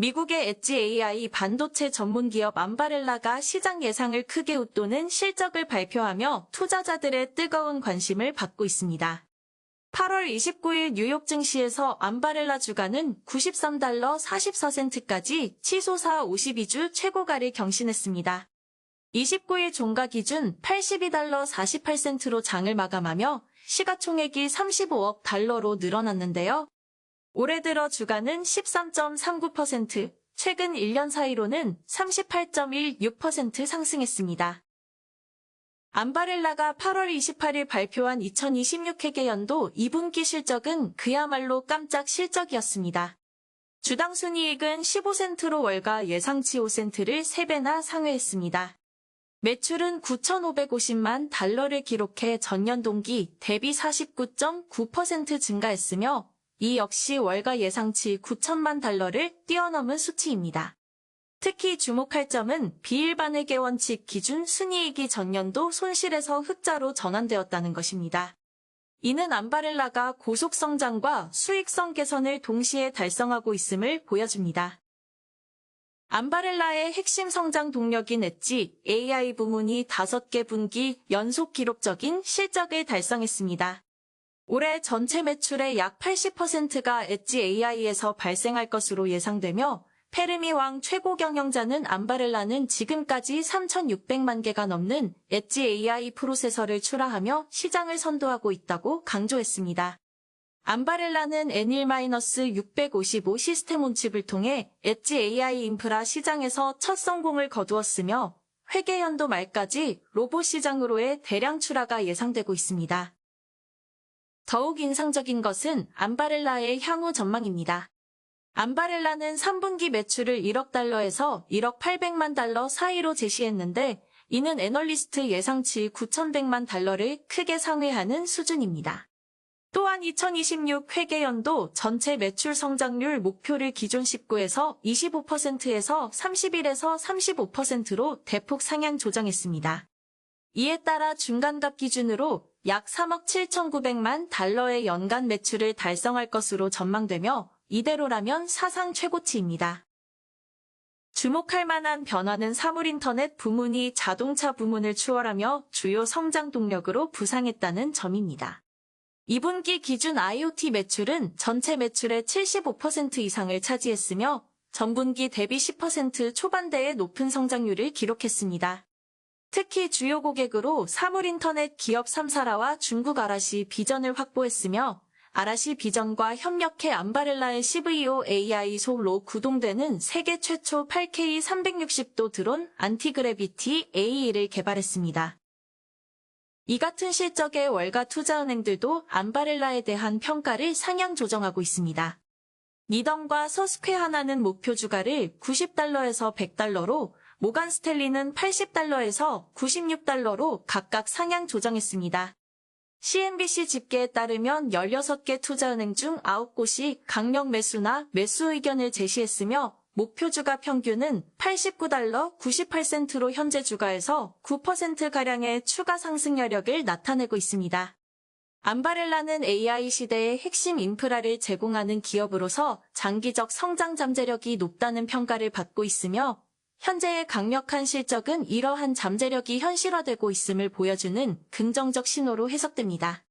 미국의 엣지 AI 반도체 전문 기업 암바렐라가 시장 예상을 크게 웃도는 실적을 발표하며 투자자들의 뜨거운 관심을 받고 있습니다. 8월 29일 뉴욕 증시에서 암바렐라 주가는 93달러 44센트까지 치솟아 52주 최고가를 경신했습니다. 29일 종가 기준 82달러 48센트로 장을 마감하며 시가총액이 35억 달러로 늘어났는데요. 올해 들어 주가는 13.39%, 최근 1년 사이로는 38.16% 상승했습니다. 암바렐라가 8월 28일 발표한 2026회계 연도 2분기 실적은 그야말로 깜짝 실적이었습니다. 주당 순이익은 15센트로 월가 예상치 5센트를 3배나 상회했습니다. 매출은 9,550만 달러를 기록해 전년 동기 대비 49.9% 증가했으며 이 역시 월가 예상치 9천만 달러를 뛰어넘은 수치입니다. 특히 주목할 점은 비일반회계 원칙 기준 순이익이 전년도 손실에서 흑자로 전환되었다는 것입니다. 이는 암바렐라가 고속 성장과 수익성 개선을 동시에 달성하고 있음을 보여줍니다. 암바렐라의 핵심 성장 동력인 엣지 AI 부문이 5개 분기 연속 기록적인 실적을 달성했습니다. 올해 전체 매출의 약 80%가 엣지 AI에서 발생할 것으로 예상되며 페르미 왕 최고 경영자는 암바렐라는 지금까지 3,600만 개가 넘는 엣지 AI 프로세서를 출하하며 시장을 선도하고 있다고 강조했습니다. 암바렐라는 N1-655 시스템 온칩을 통해 엣지 AI 인프라 시장에서 첫 성공을 거두었으며 회계 연도 말까지 로봇 시장으로의 대량 출하가 예상되고 있습니다. 더욱 인상적인 것은 암바렐라의 향후 전망입니다. 암바렐라는 3분기 매출을 1억 달러에서 1억 800만 달러 사이로 제시했는데 이는 애널리스트 예상치 9,100만 달러를 크게 상회하는 수준입니다. 또한 2026 회계연도 전체 매출 성장률 목표를 기존 19에서 25%에서 31에서 35%로 대폭 상향 조정했습니다. 이에 따라 중간값 기준으로 약 3억 7,900만 달러의 연간 매출을 달성할 것으로 전망되며 이대로라면 사상 최고치입니다. 주목할 만한 변화는 사물인터넷 부문이 자동차 부문을 추월하며 주요 성장 동력으로 부상했다는 점입니다. 2분기 기준 IoT 매출은 전체 매출의 75% 이상을 차지했으며 전분기 대비 10% 초반대의 높은 성장률을 기록했습니다. 특히 주요 고객으로 사물인터넷 기업 3사라와 중국 아라시 비전을 확보했으며 아라시 비전과 협력해 암바렐라의 CVO AI 솔로 구동되는 세계 최초 8K 360도 드론 안티그래비티 AE를 개발했습니다. 이 같은 실적의 월가 투자은행들도 암바렐라에 대한 평가를 상향 조정하고 있습니다. 니덤과 서스퀘 하나는 목표 주가를 90달러에서 100달러로 모간 스텔리는 80달러에서 96달러로 각각 상향 조정했습니다. CNBC 집계에 따르면 16개 투자은행 중 9곳이 강력 매수나 매수 의견을 제시했으며 목표 주가 평균은 89달러 98센트로 현재 주가에서 9%가량의 추가 상승 여력을 나타내고 있습니다. 암바렐라는 AI 시대의 핵심 인프라를 제공하는 기업으로서 장기적 성장 잠재력이 높다는 평가를 받고 있으며 현재의 강력한 실적은 이러한 잠재력이 현실화되고 있음을 보여주는 긍정적 신호로 해석됩니다.